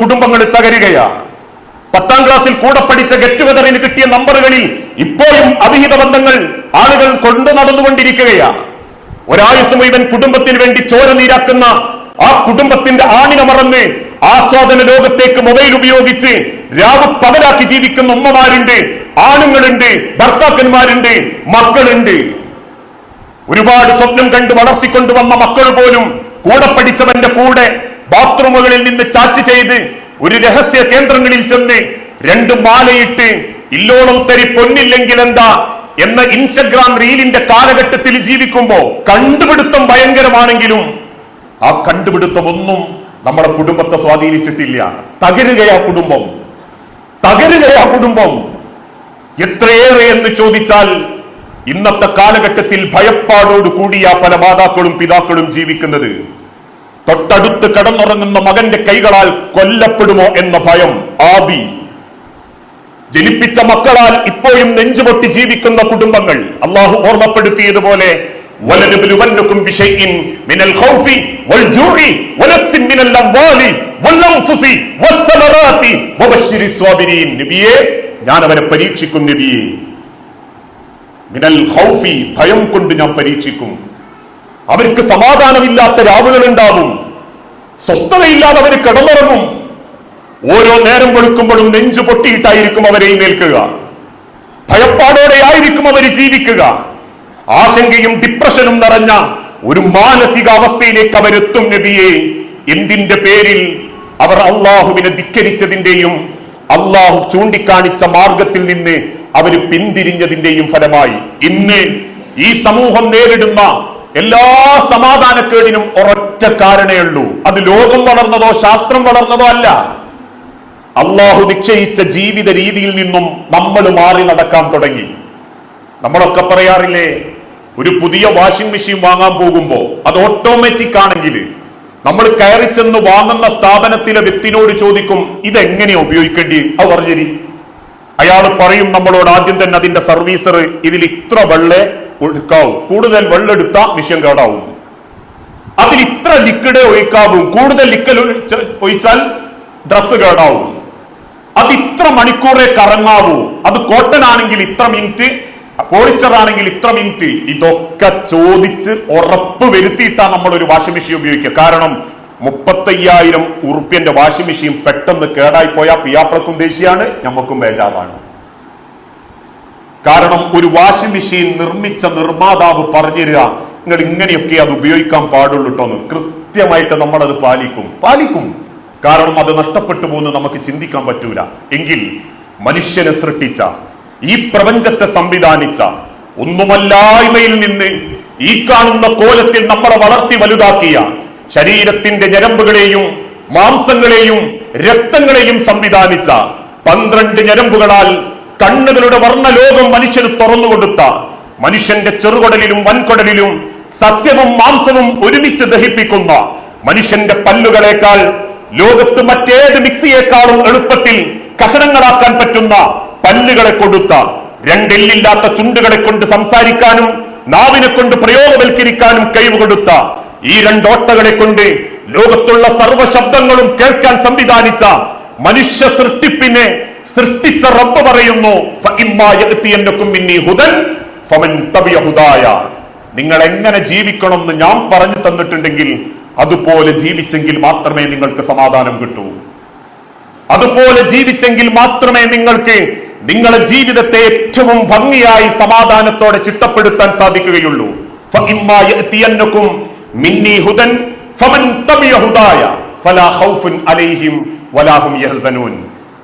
കുടുംബങ്ങൾ തകരുകയാണ് പത്താം ക്ലാസ്സിൽ കൂടെ പഠിച്ച ഗെറ്റ് കിട്ടിയ നമ്പറുകളിൽ ഇപ്പോഴും അവിഹിത ബന്ധങ്ങൾ ആളുകൾ കൊണ്ടു നടന്നുകൊണ്ടിരിക്കുകയാണ് ഒരായുസ് മുഴുവൻ കുടുംബത്തിന് വേണ്ടി ചോര നീരാക്കുന്ന ആ കുടുംബത്തിന്റെ ആണിന മറന്ന് ആസ്വാദന ലോകത്തേക്ക് മൊബൈൽ ഉപയോഗിച്ച് രാവ് പകലാക്കി ജീവിക്കുന്ന ഉമ്മമാരുണ്ട് ആണുങ്ങളുണ്ട് ഭർത്താക്കന്മാരുണ്ട് മക്കളുണ്ട്. ഒരുപാട് സ്വപ്നം കണ്ട് വളർത്തിക്കൊണ്ടുവന്ന മക്കൾ പോലും കൂടെ പഠിച്ചവന്റെ കൂടെ ബാത്റൂമുകളിൽ നിന്ന് ചാറ്റ് ചെയ്ത് ഒരു രഹസ്യ കേന്ദ്രങ്ങളിൽ ചെന്ന് രണ്ട് മാലയിട്ട് ഇല്ലോളം തരി പൊന്നില്ലെങ്കിൽ എന്താ എന്ന ഇൻസ്റ്റഗ്രാം റീലിന്റെ കാലഘട്ടത്തിൽ ജീവിക്കുമ്പോ കണ്ടുപിടുത്തം ഭയങ്കരമാണെങ്കിലും ആ കണ്ടുപിടുത്തം ഒന്നും നമ്മുടെ കുടുംബത്തെ സ്വാധീനിച്ചിട്ടില്ല. തകരുകയാ കുടുംബം. തകരുകയാ കുടുംബം. എത്രയേറെ എന്ന് ചോദിച്ചാൽ ഇന്നത്തെ കാലഘട്ടത്തിൽ ഭയപ്പാടോട് കൂടിയ പല മാതാക്കളും പിതാക്കളും ജീവിക്കുന്നത്. തൊട്ടടുത്ത് കടന്നുറങ്ങുന്ന മകന്റെ കൈകളാൽ കൊല്ലപ്പെടുമോ എന്ന ഭയം ആദി. ജനിപ്പിച്ച മക്കളാൽ ഇപ്പോഴും നെഞ്ചുപൊട്ടി ജീവിക്കുന്ന കുടുംബങ്ങൾ അള്ളാഹു ഓർമ്മപ്പെടുത്തിയതുപോലെ ഞാൻ അവരെ പരീക്ഷിക്കും നബിയെ. മിനൽ ഭയം കൊണ്ട് ഞാൻ പരീക്ഷിക്കും. അവർക്ക് സമാധാനമില്ലാത്ത രാവുകൾ ഉണ്ടാവും സ്വസ്ഥതയില്ലാതെ അവർ കിടന്നുറങ്ങും. ഓരോ നേരം വെളുക്കുമ്പോഴും നെഞ്ചു പൊട്ടിയിട്ടായിരിക്കും അവരെ നിൽക്കുക ഭയപ്പാടോടെ ആയിരിക്കും അവർ ജീവിക്കുക. ആശങ്കയും ഡിപ്രഷനും നിറഞ്ഞ ഒരു മാനസിക അവസ്ഥയിലേക്ക് അവരെത്തും നബിയെ. എന്തിന്റെ പേരിൽ? അവർ അള്ളാഹുവിനെ ധിക്കരിച്ചതിന്റെയും അള്ളാഹു ചൂണ്ടിക്കാണിച്ച മാർഗത്തിൽ നിന്ന് അവർ പിന്തിരിഞ്ഞതിന്റെയും ഫലമായി. ഇന്ന് ഈ സമൂഹം നേരിടുന്ന എല്ലാ സമാധാനക്കേടിനും ഒരൊറ്റ കാരണേ ഉള്ളൂ. അത് ലോകം വളർന്നതോ ശാസ്ത്രം വളർന്നതോ അല്ല. അള്ളാഹു നിശ്ചയിച്ച ജീവിത രീതിയിൽ നിന്നും നമ്മൾ മാറി നടക്കാൻ തുടങ്ങി. നമ്മളൊക്കെ പറയാറില്ലേ ഒരു പുതിയ വാഷിംഗ് മെഷീൻ വാങ്ങാൻ പോകുമ്പോൾ അത് ഓട്ടോമാറ്റിക് ആണെങ്കിൽ നമ്മൾ കയറി ചെന്ന് വാങ്ങുന്ന സ്ഥാപനത്തിലെ വ്യക്തിനോട് ചോദിക്കും ഇതെങ്ങനെയാ ഉപയോഗിക്കേണ്ടി? അത് പറഞ്ഞരി അയാൾ പറയും നമ്മളോട് ആദ്യം തന്നെ അതിന്റെ സർവീസർ ഇതിൽ ഇത്ര വെള്ളേ ഒഴുക്കാവും. കൂടുതൽ വെള്ളം എടുത്താ മിഷ്യൻ കേടാവും. അതിൽ ഇത്ര ലിക്വിഡ് ഒഴിക്കാവും. കൂടുതൽ ലിക്വൽ ഒഴിച്ചാൽ ഡ്രസ്സ് കേടാവും. അത് ഇത്ര മണിക്കൂറേ കറങ്ങാവൂ. അത് കോട്ടൺ ആണെങ്കിൽ ഇത്ര മിനിറ്റ് പോളിസ്റ്റർ ആണെങ്കിൽ ഇത്ര മിനിറ്റ് ഇതൊക്കെ ചോദിച്ച് ഉറപ്പ് വരുത്തിയിട്ടാണ് നമ്മൾ ഒരു വാഷിംഗ് മെഷീൻ ഉപയോഗിക്കുക. കാരണം മുപ്പത്തയ്യായിരം ഉറുപ്പ്യന്റെ വാഷിംഗ് മെഷീൻ പെട്ടെന്ന് കേടായി പോയാൽ പിയാപ്പളക്കും ദേശീയാണ് നമുക്കും ബേജാറാണ്. കാരണം ഒരു വാഷിംഗ് മെഷീൻ നിർമ്മിച്ച നിർമ്മാതാവ് പറഞ്ഞിരുക നിങ്ങൾ ഇങ്ങനെയൊക്കെ അത് ഉപയോഗിക്കാൻ പാടുള്ളൂ കേട്ടോ കൃത്യമായിട്ട് നമ്മൾ അത് പാലിക്കും. പാലിക്കും. കാരണം അത് നഷ്ടപ്പെട്ടു പോകുന്നു നമുക്ക് ചിന്തിക്കാൻ പറ്റൂല. എങ്കിൽ മനുഷ്യനെ സൃഷ്ടിച്ച ഈ പ്രപഞ്ചത്തെ സംവിധാനിച്ച ഒന്നുമല്ലായ്മയിൽ നിന്ന് ഈ കാണുന്ന കോലത്തിൽ നമ്മളെ വളർത്തി വലുതാക്കിയ ശരീരത്തിന്റെ ഞരമ്പുകളെയും മാംസങ്ങളെയും രക്തങ്ങളെയും സംവിധാനിച്ച പന്ത്രണ്ട് ഞരമ്പുകളാൽ കണ്ണുകളുടെ വർണലോകം മനുഷ്യന് തുറന്നുകൊടുത്ത. മനുഷ്യന്റെ ചെറുകൊടലിലും വൻകൊടലിലും സത്യവും മാംസവും ഒരുമിച്ച് ദഹിപ്പിക്കുന്ന മനുഷ്യന്റെ പല്ലുകളേക്കാൾ ലോകത്ത് മറ്റേത് മിക്സിയേക്കാളും എളുപ്പത്തിൽ കഷണങ്ങളാക്കാൻ പറ്റുന്ന പല്ലുകളെ കൊടുത്ത രണ്ടെല്ലില്ലാത്ത ചുണ്ടുകളെ കൊണ്ട് സംസാരിക്കാനും നാവിനെ കൊണ്ട് പ്രയോഗവൽക്കരിക്കാനും കഴിവ് കൊടുത്ത ഈ രണ്ടോട്ടകളെ കൊണ്ട് ലോകത്തുള്ള സർവ ശബ്ദങ്ങളും കേൾക്കാൻ സംവിധാനിച്ച മനുഷ്യ സൃഷ്ടിപ്പിനെ സൃഷ്ടിച്ച റബ്ബ് പറയുന്നു നിങ്ങൾ എങ്ങനെ ജീവിക്കണം എന്ന് ഞാൻ പറഞ്ഞു തന്നിട്ടുണ്ടെങ്കിൽ അതുപോലെ ജീവിച്ചെങ്കിൽ മാത്രമേ നിങ്ങൾക്ക് സമാധാനം കിട്ടൂ. അതുപോലെ ജീവിച്ചെങ്കിൽ മാത്രമേ നിങ്ങൾക്ക് നിങ്ങളുടെ ജീവിതത്തെ ഏറ്റവും ഭംഗിയായി സമാധാനത്തോടെ ചിട്ടപ്പെടുത്താൻ സാധിക്കുകയുള്ളൂ.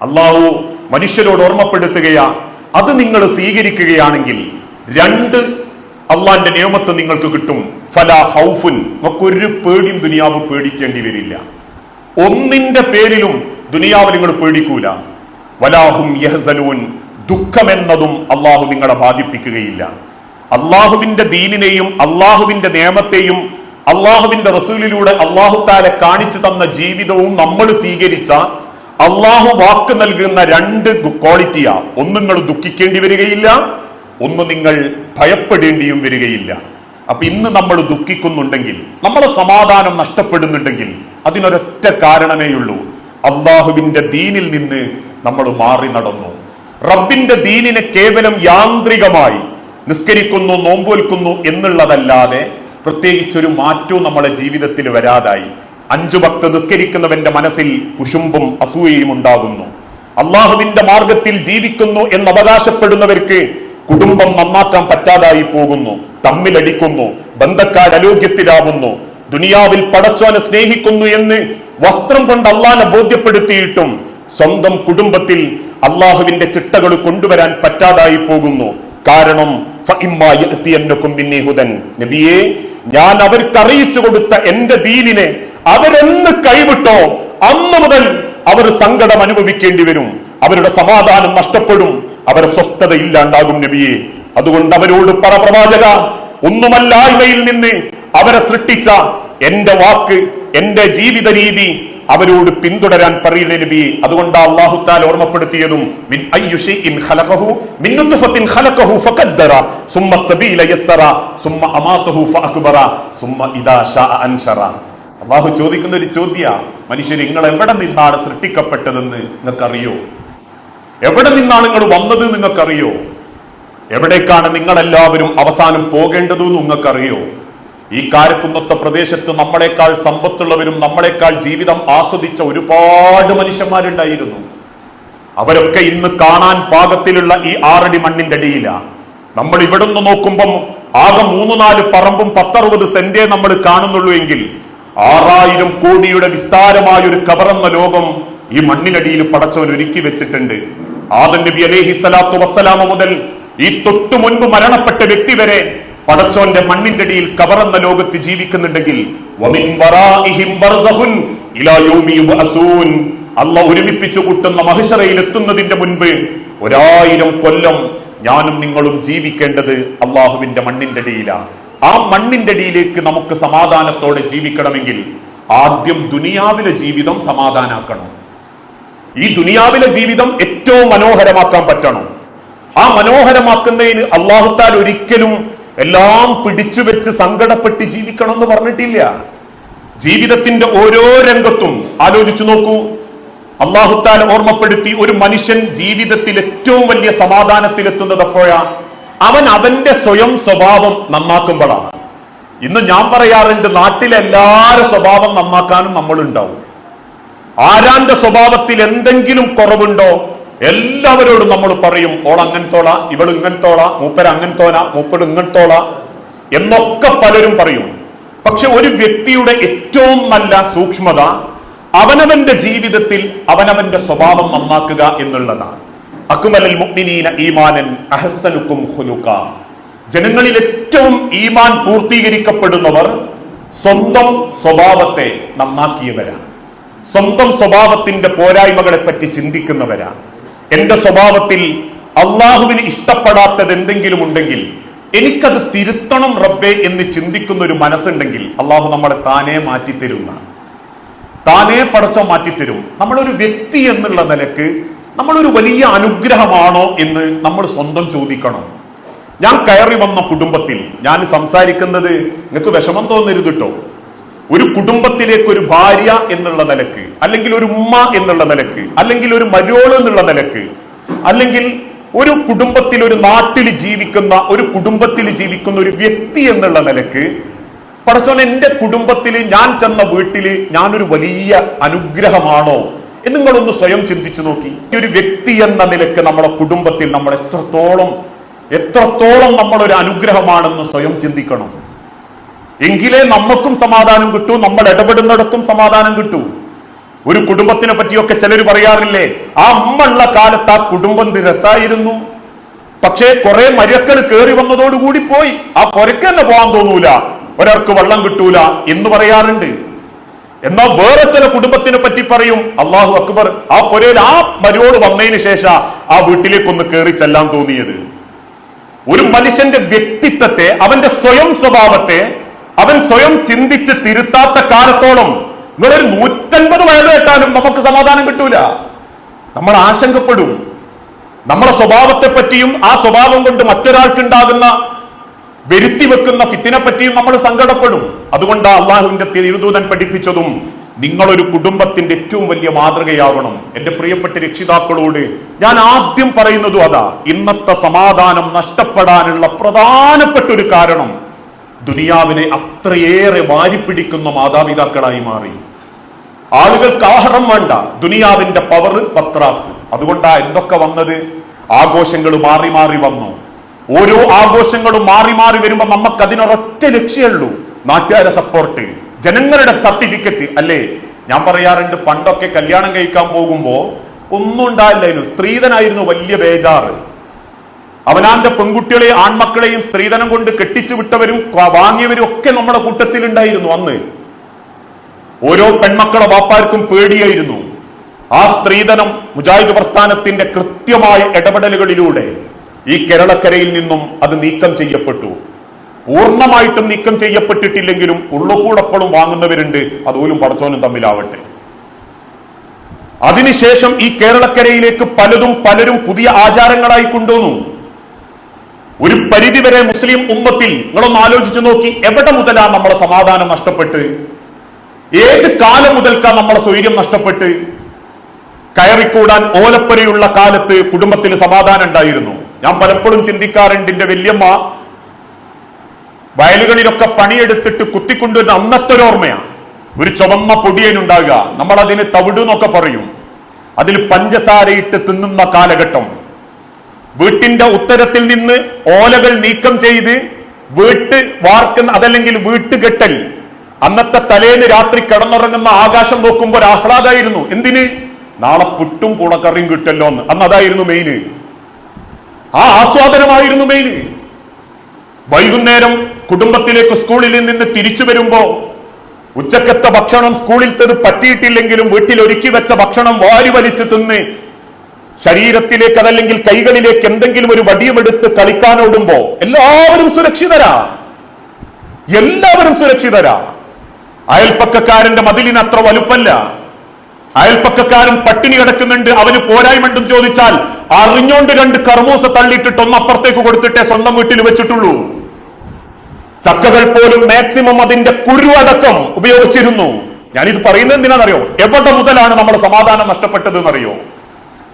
അള്ളാഹു മനുഷ്യരോട് ഓർമ്മപ്പെടുത്തുകയാ. അത് നിങ്ങൾ സ്വീകരിക്കുകയാണെങ്കിൽ രണ്ട് അള്ളാന്റെ നിയമത്ത് നിങ്ങൾക്ക് കിട്ടും. ഫല ഹൗഫുൻ. ഒരു പേടിയും ദുനിയാവ് പേടിക്കേണ്ടി വരില്ല. ഒന്നിന്റെ പേരിലും ദുനിയാവ് നിങ്ങൾ പേടിക്കൂല. വലാഹും യഹസലൂൻ ദുഃഖമെന്നതും അള്ളാഹു നിങ്ങളെ ബാധിപ്പിക്കുകയില്ല. അള്ളാഹുവിന്റെ ദീനിനെയും അള്ളാഹുവിന്റെ നിയമത്തെയും അള്ളാഹുവിന്റെ റസൂലിലൂടെ അള്ളാഹു താലെ കാണിച്ചു തന്ന ജീവിതവും നമ്മൾ സ്വീകരിച്ച അള്ളാഹു വാക്ക് നൽകുന്ന രണ്ട് ക്വാളിറ്റിയാ. ഒന്ന് നിങ്ങൾ ദുഃഖിക്കേണ്ടി വരികയില്ല ഒന്ന് നിങ്ങൾ ഭയപ്പെടേണ്ടിയും വരികയില്ല. അപ്പൊ ഇന്ന് നമ്മൾ ദുഃഖിക്കുന്നുണ്ടെങ്കിൽ നമ്മളെ സമാധാനം നഷ്ടപ്പെടുന്നുണ്ടെങ്കിൽ അതിനൊരൊറ്റ കാരണമേയുള്ളൂ അള്ളാഹുവിന്റെ ദീനിൽ നിന്ന് നമ്മൾ മാറി നടന്നു. റബ്ബിന്റെ ദീനിനെ കേവലം യാന്ത്രികമായി നിസ്കരിക്കുന്നു നോമ്പോൽക്കുന്നു എന്നുള്ളതല്ലാതെ പ്രത്യേകിച്ചൊരു മാറ്റവും നമ്മളെ ജീവിതത്തിൽ വരാതായി. അഞ്ചു ഭക്ത നിസ്കരിക്കുന്നവന്റെ മനസ്സിൽ കുശുമ്പും അസൂയയും ഉണ്ടാകുന്നു. അള്ളാഹുവിന്റെ മാർഗത്തിൽ ജീവിക്കുന്നു എന്ന് അവകാശപ്പെടുന്നവർക്ക് കുടുംബം നന്നാക്കാൻ പറ്റാതായി പോകുന്നു തമ്മിലടിക്കുന്നു ബന്ധക്കാർ അലോഗ്യത്തിലാവുന്നു ദുനിയാവിൽ പടച്ചോനെ സ്നേഹിക്കുന്നു എന്ന് വസ്ത്രം കൊണ്ട് അള്ളാനെ ബോധ്യപ്പെടുത്തിയിട്ടും സ്വന്തം കുടുംബത്തിൽ അള്ളാഹുവിന്റെ ചിട്ടകൾ കൊണ്ടുവരാൻ പറ്റാതായി പോകുന്നു. കാരണം ഞാൻ അവർക്ക് അറിയിച്ചു കൊടുത്ത എന്റെ ദീനിനെ അവരെന്ന് കൈവിട്ടോ അന്ന് മുതൽ അവർ സങ്കടം അനുഭവിക്കേണ്ടി വരും. അവരുടെ സമാധാനം നഷ്ടപ്പെടും. അവരുടെ സ്വസ്ഥത ഇല്ലാണ്ടാകും നബിയെ. അതുകൊണ്ട് അവരോട് പറ പ്രവാചക ഒന്നുമല്ലായ്മയിൽ നിന്ന് അവരെ സൃഷ്ടിച്ച എന്റെ വാക്ക് എന്റെ ജീവിത രീതി അവരോട് പിന്തുടരാൻ പറയുന്ന നബി അതുകൊണ്ട് അള്ളാഹുത്താൽ ഓർമ്മപ്പെടുത്തിയതും സുമ്മ സുമ്മ ഫഅക്ബറ സുമ്മ ഇദാ ശാഅ അൻശറ അള്ളാഹു ചോദിക്കുന്ന ഒരു ചോദ്യ മനുഷ്യർ നിങ്ങൾ എവിടെ നിന്നാണ് സൃഷ്ടിക്കപ്പെട്ടതെന്ന് നിങ്ങൾക്കറിയോ? എവിടെ നിന്നാണ് നിങ്ങൾ വന്നത് നിങ്ങൾക്കറിയോ? എവിടേക്കാണ് നിങ്ങളെല്ലാവരും അവസാനം പോകേണ്ടതെന്ന് നിങ്ങൾക്കറിയോ? ഈ കാരക്കുന്നത്തെ പ്രദേശത്ത് നമ്മളെക്കാൾ സമ്പത്തുള്ളവരും നമ്മളെക്കാൾ ജീവിതം ആസ്വദിച്ച ഒരുപാട് മനുഷ്യന്മാരുണ്ടായിരുന്നു. അവരൊക്കെ ഇന്ന് കാണാൻ പാകത്തിലുള്ള ഈ ആറടി മണ്ണിന്റെ അടിയിലാണ് നമ്മൾ ഇവിടുന്ന് നോക്കുമ്പം ആകെ മൂന്ന് നാല് പറമ്പും പത്തറുപത് സെന്റേ നമ്മൾ കാണുന്നുള്ളൂ എങ്കിൽ ആറായിരം കോടിയുടെ വിസ്താരമായ ഒരു കവറന്ന ലോകം ഈ മണ്ണിനടിയിൽ പടച്ചവൻ ഒരുക്കി വെച്ചിട്ടുണ്ട്. ആദം നബി അലേഹി സ്വലാത്തു വസ്സലാമ മുതൽ ഈ തൊട്ടു മുൻപ് മരണപ്പെട്ട വ്യക്തി വരെ പടച്ചോന്റെ മണ്ണിന്റെ അടിയിൽ കവറന്ന ലോകത്ത് ജീവിക്കുന്നുണ്ടെങ്കിൽ അല്ല ഒരുമിപ്പിച്ചു കൂട്ടുന്ന മഹിഷറയിൽ എത്തുന്നതിന്റെ മുൻപ് ഒരായിരം കൊല്ലം ഞാനും നിങ്ങളും ജീവിക്കേണ്ടത് അള്ളാഹുവിന്റെ മണ്ണിന്റെ അടിയിലാണ്. ആ മണ്ണിന്റെ അടിയിലേക്ക് നമുക്ക് സമാധാനത്തോടെ ജീവിക്കണമെങ്കിൽ ആദ്യം ദുനിയാവിലെ ജീവിതം സമാധാനാക്കണം. ഈ ദുനിയാവിലെ ജീവിതം ഏറ്റവും മനോഹരമാക്കാൻ പറ്റണം. ആ മനോഹരമാക്കുന്നതിന് അള്ളാഹുത്താൽ ഒരിക്കലും എല്ലാം പിടിച്ചു വെച്ച് സങ്കടപ്പെട്ട് ജീവിക്കണം എന്ന് പറഞ്ഞിട്ടില്ല. ജീവിതത്തിന്റെ ഓരോ രംഗത്തും ആലോചിച്ചു നോക്കൂ. അള്ളാഹുത്താൽ ഓർമ്മപ്പെടുത്തി ഒരു മനുഷ്യൻ ജീവിതത്തിൽ ഏറ്റവും വലിയ സമാധാനത്തിലെത്തുന്നത് എപ്പോഴാ? അവൻ അവന്റെ സ്വയം സ്വഭാവം നന്നാക്കുമ്പോഴാണ്. ഇന്ന് ഞാൻ പറയാറുണ്ട് നാട്ടിലെ എല്ലാവരുടെ സ്വഭാവം നന്നാക്കാനും നമ്മളുണ്ടാവും. ആരാന്റെ സ്വഭാവത്തിൽ എന്തെങ്കിലും കുറവുണ്ടോ എല്ലാവരോടും നമ്മൾ പറയും ഓൾ അങ്ങനത്തോള ഇവൾ ഇങ്ങനത്തോള മൂപ്പര് അങ്ങനത്തോല മൂപ്പര് ഇങ്ങനത്തോള എന്നൊക്കെ പലരും പറയും. പക്ഷെ ഒരു വ്യക്തിയുടെ ഏറ്റവും നല്ല സൂക്ഷ്മത അവനവന്റെ ജീവിതത്തിൽ അവനവന്റെ സ്വഭാവം നന്നാക്കുക എന്നുള്ളതാണ്. ജനങ്ങളിൽ ഏറ്റവും ഈമാൻ പൂർത്തീകരിക്കപ്പെടുന്നവർ സ്വന്തം സ്വഭാവത്തെ നന്നാക്കിയവരാണ്. സ്വന്തം സ്വഭാവത്തിന്റെ പോരായ്മകളെ പറ്റി ചിന്തിക്കുന്നവരാണ്. എന്റെ സ്വഭാവത്തിൽ അള്ളാഹുവിന് ഇഷ്ടപ്പെടാത്തത് എന്തെങ്കിലും ഉണ്ടെങ്കിൽ എനിക്കത് തിരുത്തണം റബ്ബേ എന്ന് ചിന്തിക്കുന്ന ഒരു മനസ്സുണ്ടെങ്കിൽ അള്ളാഹു നമ്മളെ താനേ മാറ്റിത്തരുന്ന താനേ പടച്ചോ മാറ്റിത്തരും. നമ്മളൊരു വ്യക്തി എന്നുള്ള നിലയ്ക്ക് നമ്മളൊരു വലിയ അനുഗ്രഹമാണോ എന്ന് നമ്മൾ സ്വന്തം ചോദിക്കണം. ഞാൻ കയറി വന്ന കുടുംബത്തിൽ ഞാൻ സംസാരിക്കുന്നത് നിങ്ങൾക്ക് വിഷമം തോന്നരുത് കേട്ടോ ഒരു കുടുംബത്തിലേക്ക് ഒരു ഭാര്യ എന്നുള്ള നിലയ്ക്ക് അല്ലെങ്കിൽ ഒരു ഉമ്മ എന്നുള്ള നിലയ്ക്ക് അല്ലെങ്കിൽ ഒരു മരോൾ എന്നുള്ള നിലയ്ക്ക് അല്ലെങ്കിൽ ഒരു കുടുംബത്തിൽ ഒരു നാട്ടിൽ ജീവിക്കുന്ന ഒരു കുടുംബത്തിൽ ജീവിക്കുന്ന ഒരു വ്യക്തി എന്നുള്ള നിലയ്ക്ക് പടച്ചോൻ എന്റെ കുടുംബത്തിൽ ഞാൻ ചെന്ന വീട്ടിൽ ഞാനൊരു വലിയ അനുഗ്രഹമാണോ? നിങ്ങളൊന്ന് സ്വയം ചിന്തിച്ചു നോക്കി. ഒരു വ്യക്തി എന്ന നിലയ്ക്ക് നമ്മുടെ കുടുംബത്തിൽ നമ്മൾ എത്രത്തോളം എത്രത്തോളം നമ്മൾ ഒരു അനുഗ്രഹമാണെന്ന് സ്വയം ചിന്തിക്കണം. എങ്കിലേ നമുക്കും സമാധാനം കിട്ടൂ നമ്മൾ ഇടപെടുന്നിടത്തും സമാധാനം കിട്ടൂ. ഒരു കുടുംബത്തിനെ പറ്റിയൊക്കെ ചിലർ പറയാറില്ലേ ആ അമ്മ ഉള്ള കാലത്ത് ആ കുടുംബം രസായിരുന്നു പക്ഷേ കുറെ മരക്കൾ കയറി വന്നതോടുകൂടി പോയി. ആ പുരക്ക് തന്നെ പോകാൻ തോന്നൂല. ഒരാൾക്ക് വെള്ളം കിട്ടൂല എന്ന് പറയാറുണ്ട്. എന്നാൽ വേറെ ചില കുടുംബത്തിനെ പറ്റി പറയും. അള്ളാഹു അക്ബർ. ആ പുരയിൽ ആ മരുവോട് വന്നതിന് ശേഷം ആ വീട്ടിലേക്കൊന്ന് കയറി ചെല്ലാൻ തോന്നിയത്. ഒരു മനുഷ്യന്റെ വ്യക്തിത്വത്തെ അവന്റെ സ്വയം സ്വഭാവത്തെ അവൻ സ്വയം ചിന്തിച്ച് തിരുത്താത്ത കാലത്തോളം നിങ്ങളൊരു നൂറ്റൻപത് വയസ്സ് കേട്ടാലും നമുക്ക് സമാധാനം കിട്ടൂല. നമ്മൾ ആശങ്കപ്പെടും. നമ്മുടെ സ്വഭാവത്തെ പറ്റിയും ആ സ്വഭാവം കൊണ്ട് മറ്റൊരാൾക്കുണ്ടാകുന്ന വരുത്തി വെക്കുന്ന ഫിത്തിനെ പറ്റിയും നമ്മൾ സങ്കടപ്പെടും. അതുകൊണ്ട് അള്ളാഹുവിന്റെ തിരുദൂതൻ പഠിപ്പിച്ചതും നിങ്ങളൊരു കുടുംബത്തിന്റെ ഏറ്റവും വലിയ മാതൃകയാവണം. എന്റെ പ്രിയപ്പെട്ട രക്ഷിതാക്കളോട് ഞാൻ ആദ്യം പറയുന്നതും അതാ ഇന്നത്തെ സമാധാനം നഷ്ടപ്പെടാനുള്ള പ്രധാനപ്പെട്ട ഒരു കാരണം ദുനിയാവിനെ അത്രയേറെ വാരിപ്പിടിക്കുന്ന മാതാപിതാക്കളായി മാറി. ആളുകൾക്ക് ആഹാരം വേണ്ട ദുനിയാവിന്റെ പവർ പത്രാസ് അതുകൊണ്ടാ എന്തൊക്കെ വന്നത്? ആഘോഷങ്ങൾ മാറി മാറി വന്നു. ഓരോ ആഘോഷങ്ങളും മാറി മാറി വരുമ്പോ നമുക്ക് അതിനൊരൊറ്റ ലക്ഷ്യമുള്ളൂ നാട്ടുകാരെ സപ്പോർട്ട് ജനങ്ങളുടെ സർട്ടിഫിക്കറ്റ് അല്ലേ? ഞാൻ പറയാറുണ്ട് പണ്ടൊക്കെ കല്യാണം കഴിക്കാൻ പോകുമ്പോ ഒന്നും ഉണ്ടായില്ലായിരുന്നു. സ്ത്രീധനായിരുന്നു വലിയ ബേജാറ്. അവനാന്റെ പെൺകുട്ടികളെ ആൺമക്കളെയും സ്ത്രീധനം കൊണ്ട് കെട്ടിച്ചു വിട്ടവരും വാങ്ങിയവരും ഒക്കെ നമ്മുടെ കൂട്ടത്തിൽ ഉണ്ടായിരുന്നു അന്ന്. ഓരോ പെൺമക്കളെ വാപ്പാർക്കും പേടിയായിരുന്നു. ആ സ്ത്രീധനം മുജാഹിദ് പ്രസ്ഥാനത്തിന്റെ കൃത്യമായ ഇടപെടലുകളിലൂടെ ഈ കേരളക്കരയിൽ നിന്നും അത് നീക്കം ചെയ്യപ്പെട്ടു. പൂർണമായിട്ടും നീക്കം ചെയ്യപ്പെട്ടിട്ടില്ലെങ്കിലും ഉള്ളുകൂടപ്പളും വാങ്ങുന്നവരുണ്ട് അതുപോലും പടച്ചോനും തമ്മിലാവട്ടെ. അതിനുശേഷം ഈ കേരളക്കരയിലേക്ക് പലതും പലരും പുതിയ ആചാരങ്ങളായി കൊണ്ടുവന്നു. ഒരു പരിധിവരെ മുസ്ലിം ഉമ്മത്തിൽ നിങ്ങളൊന്ന് ആലോചിച്ചു നോക്കി എവിടെ മുതലാ നമ്മളെ സമാധാനം നഷ്ടപ്പെട്ട്? ഏത് കാലം മുതൽക്കാ നമ്മളെ സ്വൈര്യം നഷ്ടപ്പെട്ട്? കയറിക്കൂടാൻ ഓലപ്പരയുള്ള കാലത്ത് കുടുംബത്തിൽ സമാധാനം ഉണ്ടായിരുന്നു. ഞാൻ പലപ്പോഴും ചിന്തിക്കാറുണ്ട് എന്റെ വല്യമ്മ വയലുകളിലൊക്കെ പണിയെടുത്തിട്ട് കുത്തിക്കൊണ്ടുവരുന്ന അന്നത്തെ ഒരു ഓർമ്മയാണ് ഒരു ചുവന്ന പൊടിയനുണ്ടാകുക. നമ്മൾ അതിന് തവിട് എന്നൊക്കെ പറയും. അതിൽ പഞ്ചസാരയിട്ട് തിന്നുന്ന കാലഘട്ടം. വീട്ടിന്റെ ഉത്തരത്തിൽ നിന്ന് ഓലകൾ നീക്കം ചെയ്ത് വീട്ട് വാർക്കുന്ന അതല്ലെങ്കിൽ വീട്ടുകെട്ടൽ. അന്നത്തെ തലേന്ന് രാത്രി കിടന്നുറങ്ങുന്ന ആകാശം നോക്കുമ്പോൾ ഒരു ആഹ്ലാദമായിരുന്നു എന്തിന്? നാളെ പുട്ടും കുളക്കറിയും കിട്ടല്ലോ എന്ന് അന്ന് അതായിരുന്നു മെയിന് ആ ആസ്വാദനമായിരുന്നു മെയിൻ വൈകുന്നേരം കുടുംബത്തിലേക്ക് സ്കൂളിൽ നിന്ന് തിരിച്ചു വരുമ്പോ ഉച്ചക്കത്തെ ഭക്ഷണം സ്കൂളിലത്തത് പറ്റിയിട്ടില്ലെങ്കിലും വീട്ടിൽ ഒരുക്കി വെച്ച ഭക്ഷണം വാരി വലിച്ചു തിന്ന് ശരീരത്തിലേക്ക് അതല്ലെങ്കിൽ കൈകളിലേക്ക് എന്തെങ്കിലും ഒരു വടിയുമെടുത്ത് കളിക്കാനോടുമ്പോ എല്ലാവരും സുരക്ഷിതരാ. എല്ലാവരും സുരക്ഷിതരാ. അയൽപ്പക്കക്കാരന്റെ മതിലിന് അത്ര വലുപ്പല്ല. അയൽപ്പക്കക്കാരൻ പട്ടിണി കിടക്കുന്നുണ്ട് അവന് പോരായ്മണ്ടും ചോദിച്ചാൽ അറിഞ്ഞോണ്ട് രണ്ട് കർമൂസ തള്ളിയിട്ടിട്ട് ഒന്നപ്പുറത്തേക്ക് കൊടുത്തിട്ടേ സ്വന്തം വീട്ടിൽ വെച്ചിട്ടുള്ളൂ. ചക്കകൾ പോലും മാക്സിമം അതിന്റെ കുരുവടക്കം ഉപയോഗിച്ചിരുന്നു. ഞാനിത് പറയുന്നത് എന്തിനാണെന്നറിയോ? എവിടെ മുതലാണ് നമ്മൾ സമാധാനം നഷ്ടപ്പെട്ടത് എന്നറിയോ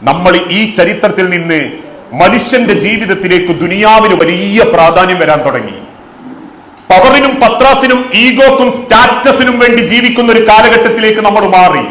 നമ്മൾ ഈ ചരിത്രത്തിൽ നിന്ന് മനുഷ്യന്റെ ജീവിതത്തിലേക്ക് ദുനിയാവിന് വലിയ പ്രാധാന്യം വരാൻ തുടങ്ങി. പവറിനും പത്രാസിനും ഈഗോക്കും സ്റ്റാറ്റസിനും വേണ്ടി ജീവിക്കുന്ന ഒരു കാലഘട്ടത്തിലേക്ക് നമ്മൾ മാറി.